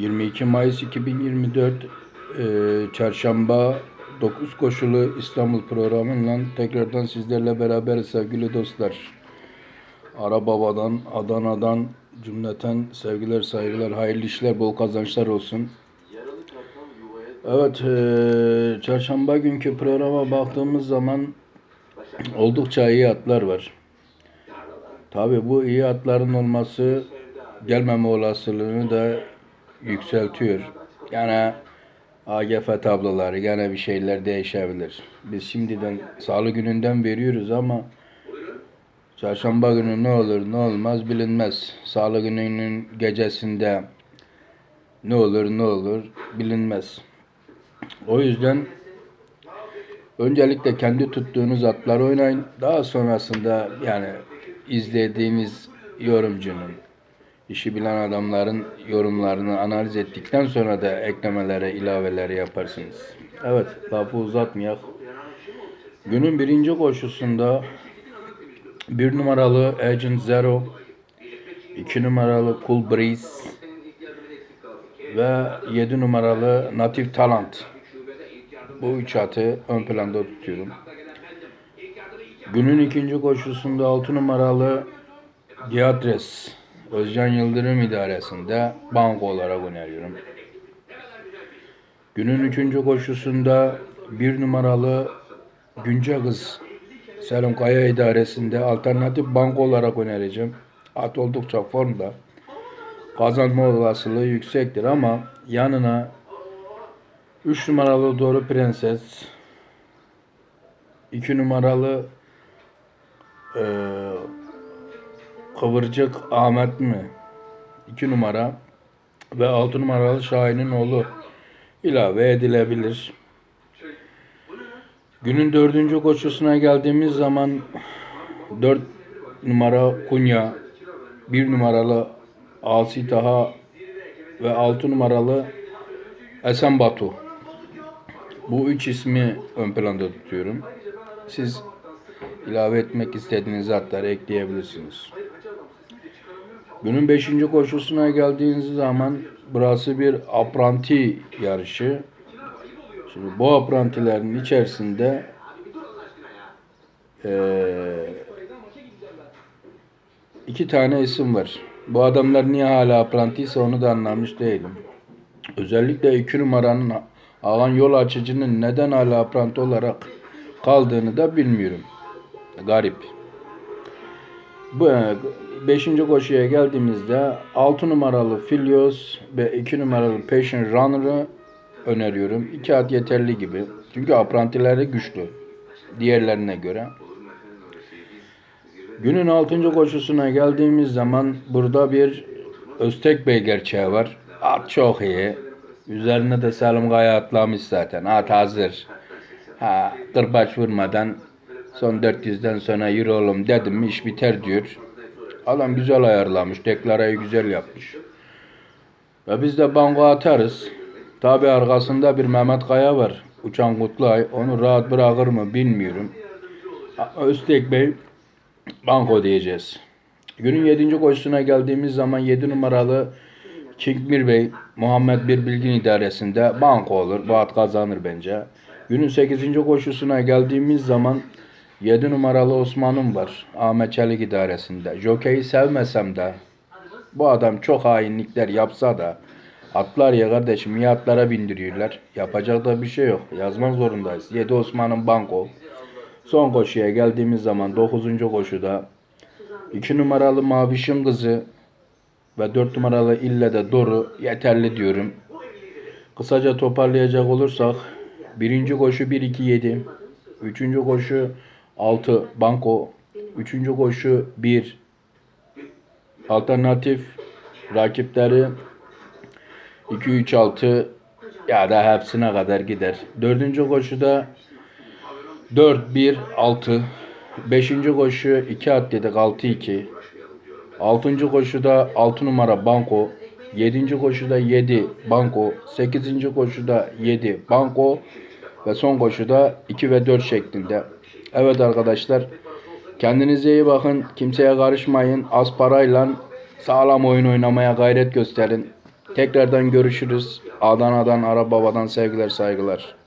22 Mayıs 2024 e, Çarşamba 9 koşulu İstanbul programıyla tekrardan sizlerle beraber sevgili dostlar. Arababa'dan, Adana'dan cümleten sevgiler, saygılar, hayırlı işler, bol kazançlar olsun. Evet, e, çarşamba günkü programa baktığımız zaman oldukça iyi atlar var. Tabi bu iyi atların olması gelmeme olasılığını da yükseltiyor. Yani AGF tabloları gene bir şeyler değişebilir. Biz şimdiden salı gününden veriyoruz ama çarşamba günü ne olur ne olmaz bilinmez. Salı gününün gecesinde ne olur ne olur bilinmez. O yüzden öncelikle kendi tuttuğunuz atları oynayın. Daha sonrasında yani izlediğiniz yorumcunun, işi bilen adamların yorumlarını analiz ettikten sonra da eklemelere, ilaveleri yaparsınız. Evet, lafı uzatmayak. Günün birinci koşusunda bir numaralı Agent Zero, iki numaralı Cool Breeze ve yedi numaralı Native Talent. Bu üç atı ön planda tutuyorum. Günün ikinci koşusunda 6 numaralı Diatres Özcan Yıldırım idaresinde banko olarak öneriyorum. Günün üçüncü koşusunda bir numaralı Günce Kız Selim Kaya idaresinde alternatif banko olarak önereceğim. At oldukça formda. Kazanma olasılığı yüksektir ama yanına 3 numaralı Doğru Prenses 2 numaralı ee, Kıvırcık Ahmet mi? 2 numara ve 6 numaralı Şahin'in oğlu ilave edilebilir. Günün dördüncü koşusuna geldiğimiz zaman 4 numara Kunya, 1 numaralı Asi Taha ve 6 numaralı Esen Batu. Bu üç ismi ön planda tutuyorum. Siz ilave etmek istediğiniz atları ekleyebilirsiniz. Günün 5. koşusuna geldiğiniz zaman burası bir apranti yarışı. Şimdi bu aprantilerin içerisinde eee, iki tane isim var. Bu adamlar niye hala aprantiyse onu da anlamış değilim. Özellikle iki numaranın alan yol açıcının neden hala apranti olarak kaldığını da bilmiyorum. Garip. Bu 5. koşuya geldiğimizde 6 numaralı Filios ve 2 numaralı Passion Runner'ı öneriyorum. 2 at yeterli gibi. Çünkü aprantileri güçlü. Diğerlerine göre. Günün 6. koşusuna geldiğimiz zaman burada bir Öztek Bey gerçeği var. At çok iyi. Üzerine de Selim Kaya atlamış zaten. At hazır. Ha, kırbaç vurmadan son 400'den sonra yürü oğlum dedim mi iş biter diyor. Adam güzel ayarlamış. Deklarayı güzel yapmış. Ve biz de banko atarız. Tabi arkasında bir Mehmet Kaya var. Uçan Kutlay. Onu rahat bırakır mı bilmiyorum. Öztek Bey banko diyeceğiz. Günün 7. koşusuna geldiğimiz zaman 7 numaralı Çinkmir Bey Muhammed Bir Bilgin idaresinde banko olur. Bu at kazanır bence. Günün 8. koşusuna geldiğimiz zaman 7 numaralı Osman'ım var. Ahmet Çelik idaresinde. Jockey'i sevmesem de bu adam çok hainlikler yapsa da atlar ya kardeşim iyi atlara bindiriyorlar. Yapacak da bir şey yok. Yazmak zorundayız. 7 Osman'ın banko. Son koşuya geldiğimiz zaman 9. koşuda 2 numaralı Mavişim kızı ve 4 numaralı ille de Doru yeterli diyorum. Kısaca toparlayacak olursak birinci koşu 1-2-7 Üçüncü koşu 6 banko. Üçüncü koşu 1 alternatif rakipleri 2-3-6 ya da hepsine kadar gider. Dördüncü koşuda 4-1-6 Beşinci koşu 2 at dedik 6-2 Altıncı koşuda 6 numara banko. Yedinci koşuda 7 banko. Sekizinci koşuda 7 banko. Ve son koşuda 2 ve 4 şeklinde. Evet arkadaşlar. Kendinize iyi bakın. Kimseye karışmayın. Az parayla sağlam oyun oynamaya gayret gösterin. Tekrardan görüşürüz. Adana'dan, Arababadan sevgiler, saygılar.